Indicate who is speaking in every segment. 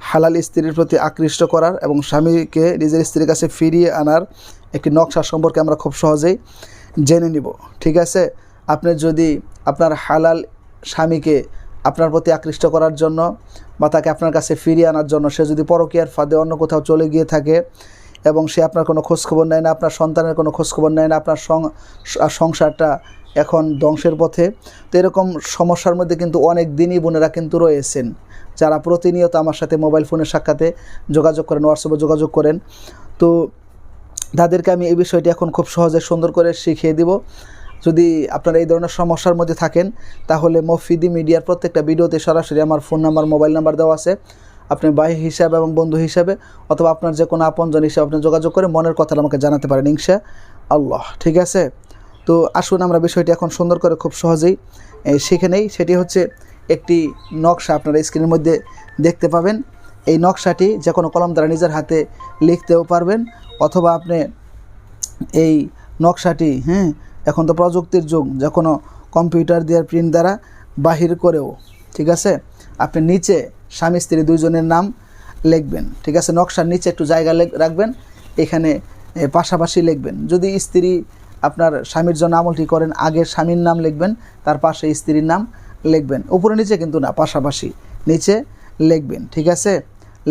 Speaker 1: হালাল স্ত্রীর প্রতি আকৃষ্ট করার এবং স্বামীকে নিজের স্ত্রীর কাছে ফিরিয়ে আনার একটি নকশা সম্পর্কে আমরা খুব সহজেই জেনে নিব। ঠিক আছে? আপনি যদি আপনার হালাল স্বামীকে আপনার প্রতি আকৃষ্ট করার জন্য বা তাকে আপনার কাছে ফিরিয়ে আনার জন্য সে যদি পরকীয়ার ফাঁদে অন্য কোথাও চলে গিয়ে থাকে এবং সে আপনার কোনো খোঁজখবর নেয় না, আপনার সন্তানের কোনো খোঁজখবর নেয় না, আপনার সংসারটা এখন ধ্বংসের পথে। তো এরকম সমস্যার মধ্যে কিন্তু অনেক দিনই বোনেরা কিন্তু রয়েছেন। যারা প্রতিনিয়ত আমার সাথে মোবাইল ফোনের সাক্ষাতে যোগাযোগ করেন, হোয়াটসঅ্যাপে যোগাযোগ করেন। তো তাদেরকে আমি এই বিষয়টি এখন খুব সহজে সুন্দর করে শিখিয়ে দিব। যদি আপনারা এই ধরনের সমস্যার মধ্যে থাকেন, তাহলে মফিদি মিডিয়ার প্রত্যেকটা ভিডিওতে সরাসরি আমার ফোন নাম্বার, মোবাইল নাম্বার দেওয়া আছে। আপনি ভাই হিসাবে এবং বন্ধু হিসাবে অথবা আপনার যে কোনো আপনজন হিসাবে আপনি যোগাযোগ করে মনের কথাটা আমাকে জানাতে পারেন, ইনশা আল্লাহ। ঠিক আছে? তো আসুন আমরা বিষয়টি এখন সুন্দর করে খুব সহজেই শিখে নেই। সেটি হচ্ছে একটি নকশা আপনারা স্ক্রিনের মধ্যে দেখতে পাবেন। এই নকশাটি যে কোনো কলম দ্বারা নিজের হাতে লিখতেও পারবেন অথবা আপনি এই নকশাটি হ্যাঁ এখন তো প্রযুক্তির যুগ, যে কোনো কম্পিউটার দিয়ে প্রিন্ট দ্বারা বাহির করেও, ঠিক আছে? আপনি নিচে স্বামী স্ত্রী দুইজনের নাম লিখবেন, ঠিক আছে? নকশার নিচে একটু জায়গা রাখবেন, এখানে পাশাপাশি লিখবেন। যদি স্ত্রী আপনার স্বামীর জন্য আমলটি করেন, আগে স্বামীর নাম লিখবেন, তার পাশে স্ত্রীর নাম লিখবেন। উপরে নিচে কিন্তু না, পাশাপাশি নিচে লিখবেন, ঠিক আছে?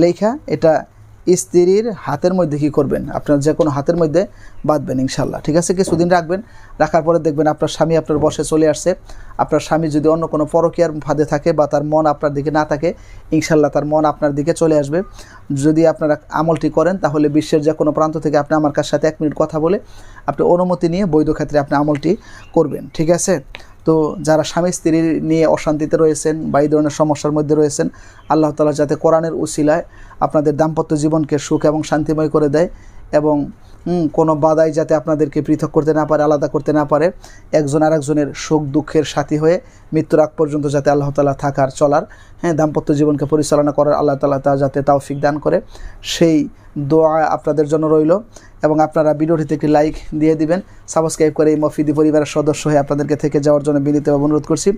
Speaker 1: লেখা, এটা স্ত্রীর হাতের মধ্যে কী করবেন? আপনার যে কোনো হাতের মধ্যে বাঁধবেন ইনশাল্লাহ ঠিক আছে? কিছুদিন রাখবেন, রাখার পরে দেখবেন আপনার স্বামী আপনার বসে চলে আসছে। আপনার স্বামী যদি অন্য কোনো পরকীয়ার ফাঁদে থাকে বা তার মন আপনার দিকে না থাকে ইনশাল্লাহ তার মন আপনার দিকে চলে আসবে। যদি আপনারা আমলটি করেন, তাহলে বিশ্বের যে কোনো প্রান্ত থেকে আপনি আমার কাছ সাথে এক মিনিট কথা বলে আপনি অনুমতি নিয়ে বৈধ ক্ষেত্রে আপনি আমলটি করবেন। ঠিক আছে? তো যারা স্বামী স্ত্রী নিয়ে অশান্তিতে রয়েছেন বা এই ধরনের সমস্যার মধ্যে রয়েছেন, আল্লাহ তালা যাতে কোরআনের উশিলায় আপনাদের দাম্পত্য জীবনকে সুখ এবং শান্তিময় করে দেয় এবং কোনো বাধাই যাতে আপনাদেরকে পৃথক করতে না পারে, আলাদা করতে না পারে। একজন আরেকজনের সুখ, দুঃখের সাথী হয়ে মৃত্যুর আগ পর্যন্ত যাতে আল্লাহ তালা থাকার চলার। হ্যাঁ দাম্পত্য জীবনকে পরিচালনা করার আল্লাহ তালা তা যাতে তৌফিক দান করে। সেই দোয়া আপনাদের জন্য রইল এবং আপনারা ভিডিওটিতে একটি লাইক দিয়ে দিবেন। সাবস্ক্রাইব করে এই মফিদি পরিবারের সদস্য হয়ে আপনাদেরকে থেকে যাওয়ার জন্য বিনীতভাবে অনুরোধ করছি।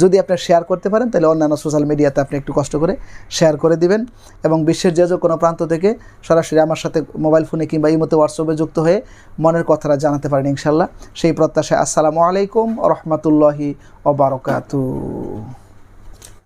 Speaker 1: যদি আপনারা শেয়ার করতে পারেন, তাহলে অন্যান্য সোশ্যাল মিডিয়াতে আপনি একটু কষ্ট করে শেয়ার করে দিবেন। এবং বিশ্বের যে যে কোনো প্রান্ত থেকে সরাসরি আমার সাথে মোবাইল ফোনে কিংবা ইমোতে হোয়াটসঅ্যাপে যুক্ত হয়ে মনের কথাটা জানাতে পারেন ইনশাল্লাহ সেই প্রত্যাশায় আসসালামু আলাইকুম রহমতুল্লাহি ওবারকাতু